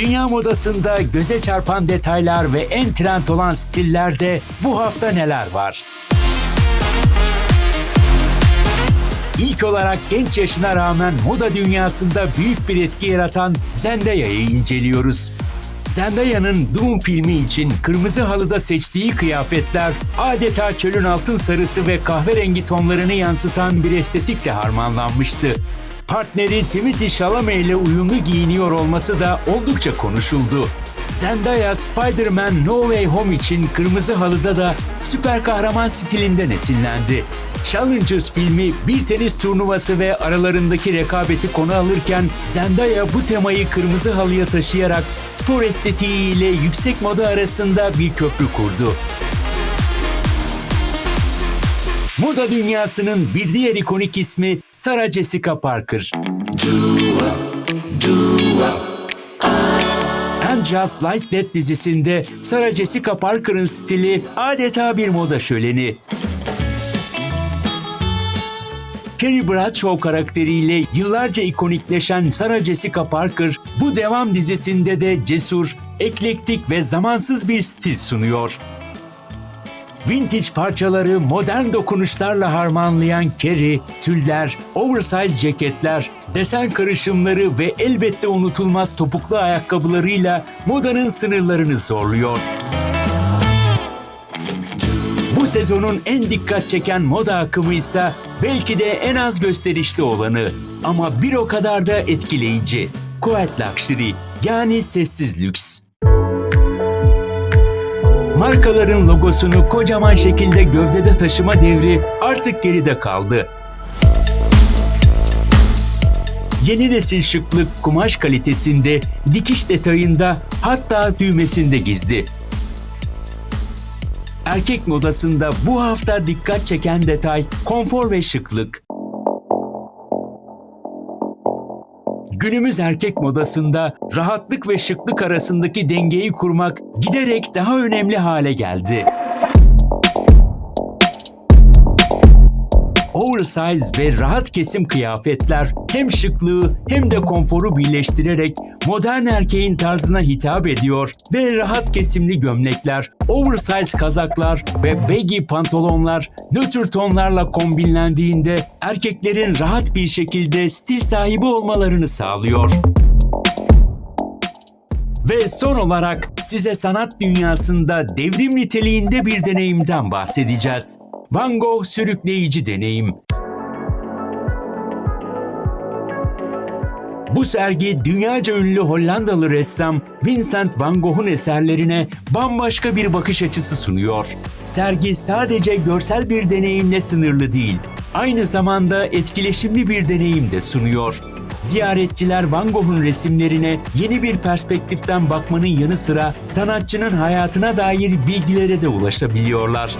Dünya modasında göze çarpan detaylar ve en trend olan stillerde bu hafta neler var? İlk olarak genç yaşına rağmen moda dünyasında büyük bir etki yaratan Zendaya'yı inceliyoruz. Zendaya'nın Doom filmi için kırmızı halıda seçtiği kıyafetler adeta çölün altın sarısı ve kahverengi tonlarını yansıtan bir estetikle harmanlanmıştı. Partneri Timothy Chalamet ile uyumlu giyiniyor olması da oldukça konuşuldu. Zendaya Spider-Man No Way Home için kırmızı halıda da süper kahraman stilinden esinlendi. Challengers filmi bir tenis turnuvası ve aralarındaki rekabeti konu alırken Zendaya bu temayı kırmızı halıya taşıyarak spor estetiği ile yüksek moda arasında bir köprü kurdu. Moda dünyasının bir diğer ikonik ismi Sarah Jessica Parker. And Just Like That dizisinde Sarah Jessica Parker'ın stili adeta bir moda şöleni. Carrie Bradshaw karakteriyle yıllarca ikonikleşen Sarah Jessica Parker bu devam dizisinde de cesur, eklektik ve zamansız bir stil sunuyor. Vintage parçaları modern dokunuşlarla harmanlayan Carrie, tüller, oversize ceketler, desen karışımları ve elbette unutulmaz topuklu ayakkabılarıyla modanın sınırlarını zorluyor. Bu sezonun en dikkat çeken moda akımı ise belki de en az gösterişli olanı ama bir o kadar da etkileyici. Quiet Luxury yani sessiz lüks. Markaların logosunu kocaman şekilde gövdede taşıma devri artık geride kaldı. Yeni nesil şıklık kumaş kalitesinde, dikiş detayında hatta düğmesinde gizli. Erkek modasında bu hafta dikkat çeken detay konfor ve şıklık. Günümüz erkek modasında rahatlık ve şıklık arasındaki dengeyi kurmak giderek daha önemli hale geldi. Oversize ve rahat kesim kıyafetler hem şıklığı hem de konforu birleştirerek modern erkeğin tarzına hitap ediyor ve rahat kesimli gömlekler, oversize kazaklar ve baggy pantolonlar nötr tonlarla kombinlendiğinde erkeklerin rahat bir şekilde stil sahibi olmalarını sağlıyor. Ve son olarak size sanat dünyasında devrim niteliğinde bir deneyimden bahsedeceğiz. Van Gogh sürükleyici deneyim. Bu sergi dünyaca ünlü Hollandalı ressam Vincent van Gogh'un eserlerine bambaşka bir bakış açısı sunuyor. Sergi sadece görsel bir deneyimle sınırlı değil, aynı zamanda etkileşimli bir deneyim de sunuyor. Ziyaretçiler Van Gogh'un resimlerine yeni bir perspektiften bakmanın yanı sıra sanatçının hayatına dair bilgilere de ulaşabiliyorlar.